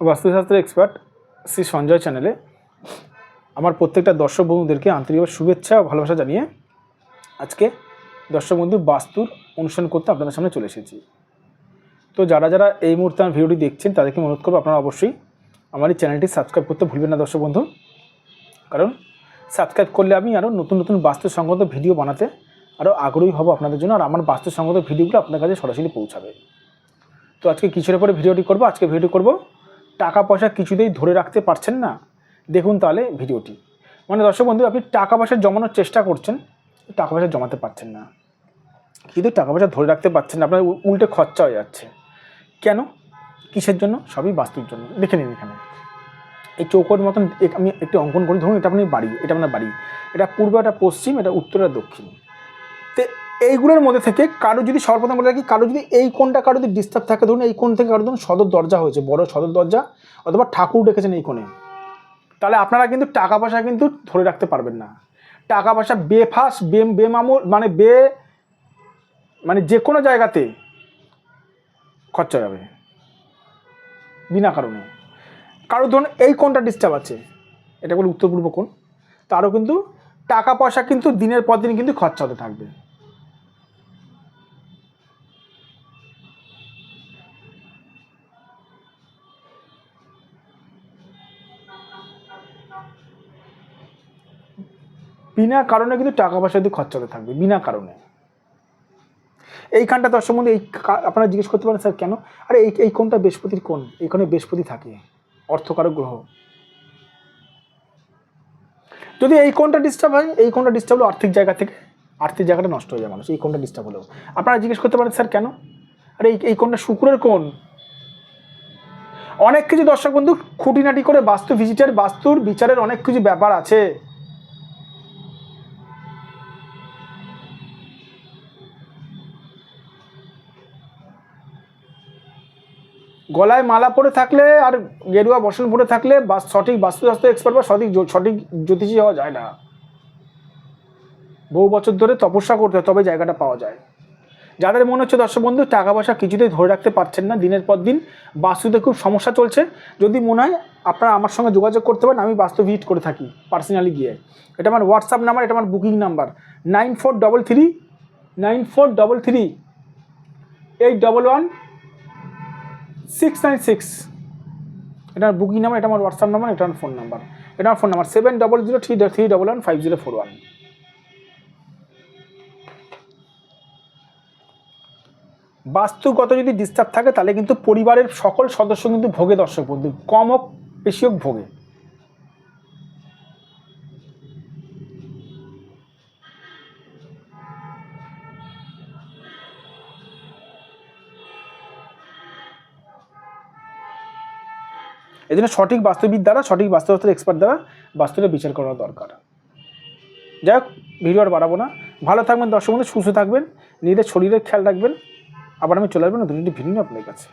বাস্তুশাস্ত্র এক্সপার্ট শ্রী সঞ্জয় চ্যানেলে আমার প্রত্যেকটা দর্শক বন্ধুদেরকে আন্তরিকভাবে শুভেচ্ছা ও ভালোবাসা জানিয়ে আজকে দর্শক বন্ধু বাস্তুর অনুষ্ঠান করতে আপনাদের সামনে চলে এসেছি। তো যারা যারা এই মুহূর্তে আমার ভিডিওটি দেখছেন, তাদেরকে অনুরোধ করব আপনারা অবশ্যই আমার এই চ্যানেলটি সাবস্ক্রাইব করতে ভুলবেন না দর্শক বন্ধু। কারণ সাবস্ক্রাইব করলে আমি আরও নতুন নতুন বাস্তু সংগত ভিডিও বানাতে আরও আগ্রহী হব আপনাদের জন্য, আর আমার বাস্তু সংগত ভিডিওগুলো আপনার কাছে সরাসরি পৌঁছাবে। তো আজকে কিছুর পরে ভিডিওটি করব? আজকে ভিডিওটি করব টাকা পয়সা কিছুতেই ধরে রাখতে পারছেন না। দেখুন তাহলে ভিডিওটি। মানে দর্শক বন্ধু, আপনি টাকা পয়সা জমানোর চেষ্টা করছেন টাকা পয়সা জমাতে পারছেন না। কিন্তু টাকা পয়সা ধরে রাখতে পারছেন না, আপনার উল্টে খরচা হয়ে যাচ্ছে। কেন? কিসের জন্য? সবই বাস্তুর জন্য। দেখে নিন এখানে। এই চৌকোর মতন আমি একটি অঙ্কন করি। ধরুন এটা আপনার বাড়ি, এটা আপনার বাড়ি। এটা পূর্ব, এটা পশ্চিম, এটা উত্তর আর দক্ষিণ। তো এইগুলোর মধ্যে থেকে কারও যদি সর্বপ্রথম বলে রাখি, কারও যদি এই কোনটা কারও যদি ডিস্টার্ব থাকে, ধরুন এই কোণ থেকে কারও ধরুন সদর দরজা হয়েছে, বড় সদর দরজা, অথবা ঠাকুর ডেকেছেন এই কোণে, তাহলে আপনারা কিন্তু টাকা পয়সা কিন্তু ধরে রাখতে পারবেন না। টাকা পয়সা বেফাস, বে, বেমামুল মানে বে মানে যে কোনো জায়গাতে খরচা যাবে বিনা কারণে। কারও ধরুন এই কোনটা ডিস্টার্ব আছে, এটা বলে উত্তর পূর্ব কোণ, তারও কিন্তু টাকা পয়সা কিন্তু দিনের পর দিন কিন্তু খরচা হতে থাকবে। বিনা কারণে কিন্তু টাকা পয়সা কিন্তু খরচা হতে থাকবে, বিনা কারণে। এইখানটা দর্শক বন্ধু, এই আপনারা জিজ্ঞেস করতে পারেন, স্যার, কেন? আরে এই এই কোনটা বৃহস্পতির কোন এইখানে বৃহস্পতি থাকে, অর্থকারক গ্রহ। যদি এই কোনটা ডিস্টার্ব হয়, এই কোনটা ডিস্টার্ব হলো আর্থিক জায়গা থেকে, আর্থিক জায়গাটা নষ্ট হয়ে যায় মানুষ, এই কোনটা ডিস্টার্ব হলেও আপনারা জিজ্ঞেস করতে পারেন, স্যার, কেন? আরে এই এই কোনটা শুক্রের কোন অনেক কিছু দর্শক বন্ধু খুঁটিনাটি করে বাস্তু ভিজিটের বাস্তুর বিচারের অনেক কিছু ব্যাপার আছে। গলায় মালা পরে থাকলে আর গেরুয়া বসন পরে থাকলে বা সঠিক বাস্তুশাস্ত্র এক্সপার্ট বা সঠিক সঠিক জ্যোতিষী হওয়া যায় না। বহু বছর ধরে তপস্যা করতে হয় তবে জায়গাটা পাওয়া যায়। যাদের মনে হচ্ছে দর্শক বন্ধু, টাকা পয়সা কিছুতেই ধরে রাখতে পারছেন না দিনের পর দিন। বাস্তুতে খুব সমস্যা চলছে। যদি মনে হয় আপনারা আমার সঙ্গে যোগাযোগ করতে পারেন, আমি বাস্তু ভিজিট করে থাকি পার্সোনালি গিয়ে। এটা আমার হোয়াটসঅ্যাপ নাম্বার এটা আমার booking number nine four double three nine four double three eight double one six nine six এটা আমার বুকিং নাম্বার এটা আমার হোয়াটসঅ্যাপ নাম্বার এটা আমার ফোন নাম্বার এটা আমার phone number seven double zero three three double one five zero four one বাস্তুগত যদি disturb থাকে, তাহলে কিন্তু পরিবারের সকল সদস্য কিন্তু ভোগে দর্শক বন্ধু, কম হোক, বেশি হোক ভোগে। এই জন্য সঠিক বাস্তুবিদ দ্বারা, সঠিক বাস্তুশাস্ত্রের এক্সপার্ট দ্বারা বাস্তুটা বিচার করা দরকার। যাই হোক, ভিডিও আর বাড়াবো না। ভালো থাকবেন দর্শক বন্ধু, সুস্থ থাকবেন, নিজেদের শরীরের খেয়াল রাখবেন। আবার আমি চলে আসব না দুটি ভিন্ন আপনার কাছে।